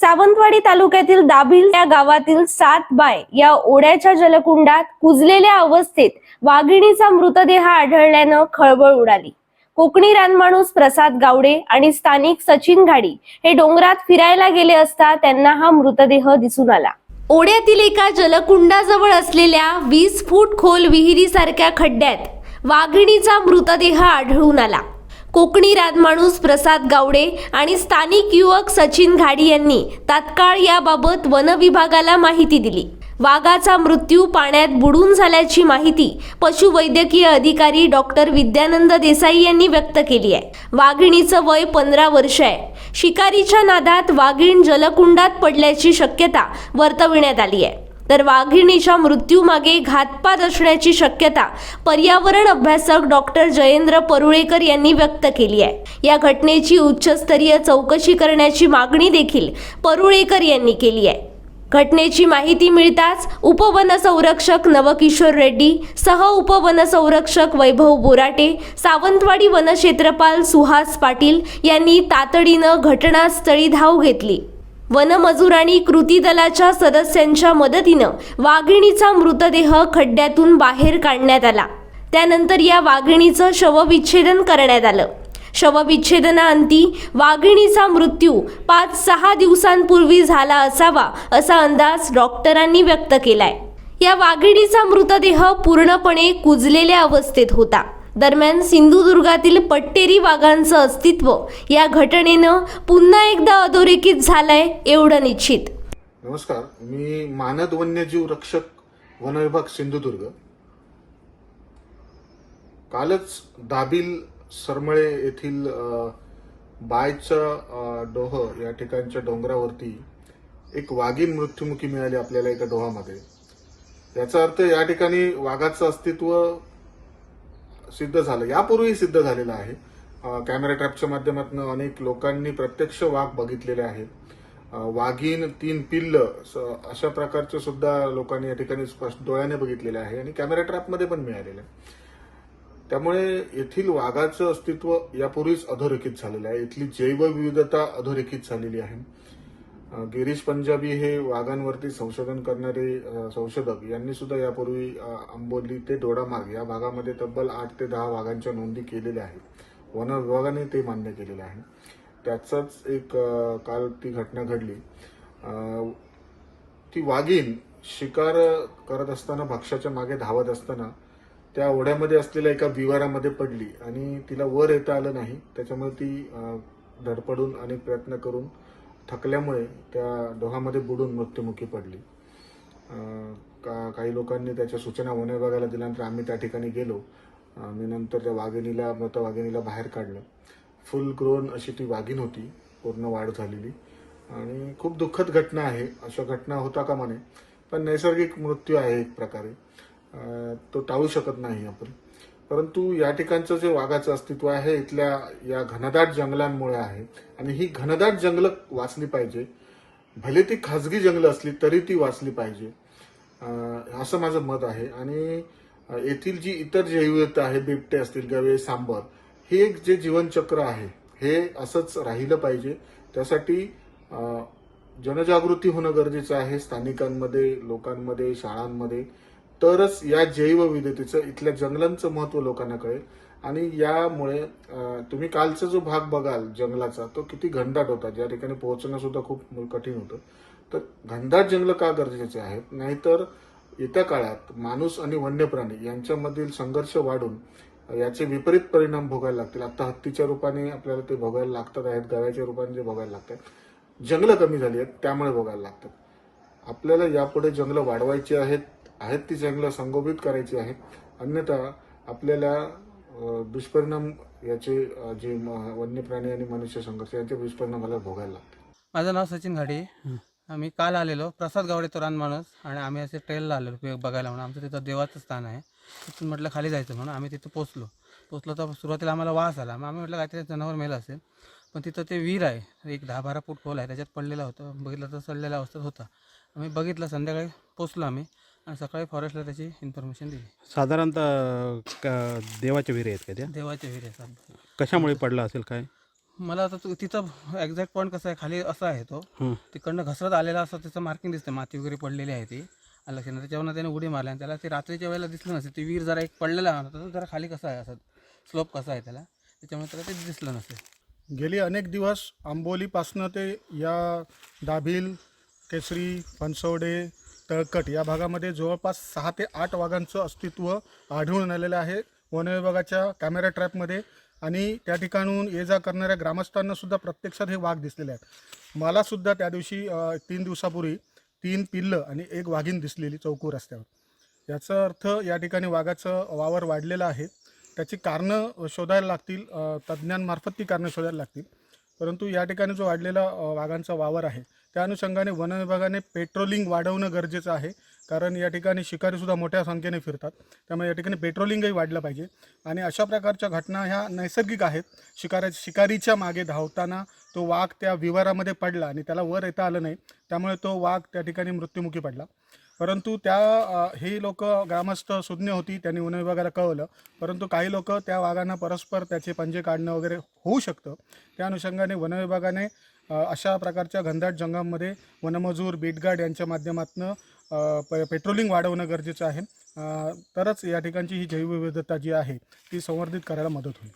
सावंतवाडी तालुक्यातील दाभिल या गावातील सात बाय या ओढ्याच्या जलकुंडात कुजलेल्या अवस्थेत वाघिणीचा मृतदेह आढळल्यानं खळबळ उडाली. कोकणी रानमाणूस प्रसाद गावडे आणि स्थानिक सचिन घाडी हे डोंगरात फिरायला गेले असता त्यांना हा मृतदेह दिसून आला. ओढ्यातील एका जलकुंडाजवळ असलेल्या वीस फूट खोल विहिरीसारख्या खड्ड्यात वाघिणीचा मृतदेह आढळून आला. कोकणी राजमाणूस प्रसाद गावडे आणि स्थानिक युवक सचिन घाडी यांनी तात्काळ याबाबत वनविभागाला माहिती दिली. वाघाचा मृत्यू पाण्यात बुडून झाल्याची माहिती पशुवैद्यकीय अधिकारी डॉक्टर विद्यानंद देसाई यांनी व्यक्त केली आहे. वाघिणीचं वय पंधरा वर्ष आहे. शिकारीच्या नादात वाघीण जलकुंडात पडल्याची शक्यता वर्तविण्यात आली आहे. तर वाघिणीच्या मृत्यूमागे घातपात असण्याची शक्यता पर्यावरण अभ्यासक डॉक्टर जयेंद्र परुळेकर यांनी व्यक्त केली आहे. या घटनेची उच्चस्तरीय चौकशी करण्याची मागणी देखील परुळेकर यांनी केली आहे. घटनेची माहिती मिळताच उपवनसंरक्षक नवकिशोर रेड्डी सह उपवनसंरक्षक वैभव बोराटे सावंतवाडी वनक्षेत्रपाल सुहास पाटील यांनी तातडीनं घटनास्थळी धाव घेतली. वनमजूर आणि कृती दलाच्या सदस्यांच्या मदतीनं वाघिणीचा मृतदेह खड्ड्यातून बाहेर काढण्यात आला. त्यानंतर या वाघिणीचं शवविच्छेदन करण्यात आलं. शवविच्छेदनाअंती वाघिणीचा मृत्यू पाच सहा दिवसांपूर्वी झाला असावा असा अंदाज डॉक्टरांनी व्यक्त केलाय. या वाघिणीचा मृतदेह पूर्णपणे कुजलेल्या अवस्थेत होता. दरम्यान सिंधुदुर्गातील पट्टेरी वाघांचं अस्तित्व या घटनेनं पुन्हा एकदा अधोरेखित झालंय एवढं निश्चित. नमस्कार मी मानद वन्यजीव रक्षक वनविभाग सिंधुदुर्ग. कालच दाबिल सरमळे येथील बायचं डोह या ठिकाणच्या डोंगरावरती एक वाघीण मृत्युमुखी मिळाली आपल्याला एका डोहामध्ये. याचा अर्थ या ठिकाणी वाघाचं अस्तित्व सिद्ध झालं. यापूर्वी सिद्ध झालेलं आहे. कॅमेरा ट्रॅपच्या माध्यमातून अनेक लोकांनी प्रत्यक्ष वाघ बघितलेले आहेत. वाघीन तीन पिल्ल स- अशा प्रकारचे सुद्धा लोकांनी या ठिकाणी स्पष्ट डोळ्याने बघितलेले आहे आणि कॅमेरा ट्रॅपमध्ये पण मिळालेलं आहे. त्यामुळे येथील वाघाचं अस्तित्व यापूर्वीच अधोरेखित झालेलं आहे. इथली जैवविविधता अधोरेखित झालेली आहे. गिरीश पंजाबी हे वाघांवरती संशोधन करणारे संशोधक. यांनी सुद्धा यापूर्वी आंबोली ते दोडामार्ग या भागामध्ये तब्बल आठ ते दहा वाघांच्या नोंदी केलेल्या आहेत. वन विभागाने ते मान्य केलेलं आहे. त्याचाच एक काल ती घटना घडली. ती वाघीण शिकार करत असताना भक्ष्याच्या मागे धावत असताना त्या ओढ्यामध्ये असलेल्या एका विवारामध्ये पडली आणि तिला वर येता आलं नाही. त्याच्यामुळे ती धडपडून अनेक प्रयत्न करून थकल्यामुळे त्या डोहामध्ये बुडून मृत्युमुखी पडली. का काही लोकांनी त्याच्या सूचना वन विभागाला दिल्यानंतर आम्ही त्या ठिकाणी गेलो. आम्ही नंतर त्या वाघिणीला मृत वाघिणीला बाहेर काढलं. फुल ग्रोन अशी ती वाघीण होती. पूर्ण वाढ झालेली. आणि खूप दुःखद घटना आहे. अशा घटना होता का म्हणे पण नैसर्गिक मृत्यू आहे एक प्रकारे. तो टाळू शकत नाही आपण. परंतु या ठिकाणचं जे वाघाचं अस्तित्व आहे इथल्या या घनदाट जंगलांमुळे आहे. आणि ही घनदाट जंगलं वाचली पाहिजे. भले ती खाजगी जंगलं असली तरी ती वाचली पाहिजे. असं माझं मत आहे. आणि येथील जी इतर जैविकता आहे बिबटे असतील गवे सांबर हे एक जे जीवनचक्र आहे हे असंच राहिलं पाहिजे. त्यासाठी जनजागृती होणं गरजेचं आहे स्थानिकांमध्ये लोकांमध्ये शाळांमध्ये. तरच या जैवविविधतेचं इथल्या जंगलांचं महत्त्व लोकांना कळेल. आणि यामुळे तुम्ही कालचा जो भाग बघाल जंगलाचा तो किती घनदाट होता. ज्या ठिकाणी पोहोचणं सुद्धा खूप कठीण होतं. तर घनदाट जंगलं का गरजेचे आहेत? नाहीतर येत्या काळात माणूस आणि वन्य प्राणी यांच्यामधील संघर्ष वाढून याचे विपरीत परिणाम भोगायला लागतील. आता हत्तीच्या रूपाने आपल्याला ते भोगायला लागतात आहेत. गव्याच्या रूपाने ते भोगायला लागतात. जंगलं कमी झाली आहेत त्यामुळे भोगायला लागतात. आपल्याला यापुढे जंगलं वाढवायची आहेत आहेत ती जंगलं संगोपित करायची आहेत. अन्यथा आपल्याला दुष्परिणाम याचे जे म- वन्य प्राणी आणि मनुष्य संघर्ष यांचे दुष्परिणाम मला भोगायला लागतात. माझं नाव सचिन घाडी. आम्ही काल आलेलो. प्रसाद गावडे तो माणूस आणि आम्ही असे ट्रेलला आलेलो बघायला म्हणून. आमचं तिथं देवाचं स्थान आहे. तिथून म्हटलं खाली जायचं म्हणून. आम्ही तिथं पोचलो. पोचलो तर सुरुवातीला आम्हाला वास आला. मग आम्ही म्हटलं काहीतरी जनावर मेलं असेल. पण तिथं ते विहीर आहे. एक दहा बारा फूट खोल आहे. त्याच्यात पडलेलं होतं. बघितलं तर सडलेल्या अवस्थेत होता. आम्ही बघितलं. संध्याकाळी पोचलो आम्ही. आणि सकाळी फॉरेस्टला त्याची इन्फॉर्मेशन दिली. साधारणतः क- देवाच्या विहिरी आहेत का त्या? देवाच्या विहीर आहे साहेब कशामुळे पडला असेल काय? मला आता तू- तिथं एक्झॅक्ट पॉईंट कसं आहे खाली असा आहे तो. तिकडनं घसरत आलेला असं त्याचं मार्किंग दिसते माती वगैरे पडलेली आहे ती. आलं लक्षात त्याच्यावरनं त्याने उडी मारली आणि त्याला ते रात्रीच्या वेळेला दिसलं नसेल ती विहीर जरा एक पडलेला होता तो जरा खाली कसा आहे असं स्लोप कसा आहे त्याला त्याच्यामुळे त्याला ते दिसलं नसेल. गेली अनेक दिवस आंबोलीपासनं ते या दाभिल केसरी फणसवडे तळकट या भागामध्ये जवळपास सहा ते आठ वाघांचं अस्तित्व आढळून आलेलं आहे. वन विभागाच्या कॅमेरा ट्रॅपमध्ये आणि त्या ठिकाणून ये जा करणाऱ्या ग्रामस्थांना सुद्धा प्रत्यक्षात हे वाघ दिसलेले आहेत. मलासुद्धा त्या दिवशी तीन दिवसापूर्वी तीन पिल्लं आणि एक वाघीण दिसलेली चौकू रस्त्यावर. याचा अर्थ या ठिकाणी वाघाचं वावर वाढलेलं आहे. त्याची कारणं शोधायला लागतील तज्ज्ञांमार्फत ती कारणं शोधायला लागतील. परंतु या ठिकाणी जो वाढलेला वाघांचा वावर आहे त्या अनुषंगाने वन विभागाने पेट्रोलिंग वाढवणं गरजेचं आहे. कारण या ठिकाणी शिकारीसुद्धा मोठ्या संख्येने फिरतात. त्यामुळे या ठिकाणी पेट्रोलिंगही वाढलं पाहिजे. आणि अशा प्रकारच्या घटना ह्या नैसर्गिक आहेत. शिकाऱ्या शिकारीच्या मागे धावताना तो वाघ त्या विवारामध्ये पडला आणि त्याला वर येता आलं नाही. त्यामुळे तो वाघ त्या ठिकाणी मृत्युमुखी पडला. परंतु त्या हे लोक ग्रामस्थ सुज्ञ होती त्यांनी वन विभागाला कळवलं. परंतु काही लोक त्या वाघांना परस्पर त्याचे पंजे काढणं वगैरे होऊ शकतं. त्या अनुषंगाने वन विभागाने अशा प्रकारच्या घनदाट जंगलामध्ये वनमजूर बीटगार्ड यांच्या माध्यमातून पेट्रोलिंग वाढवणं गरजेचं आहे. तरच या ठिकाणची ही जैवविविधता जी आहे ती संवर्धित करायला मदत होईल.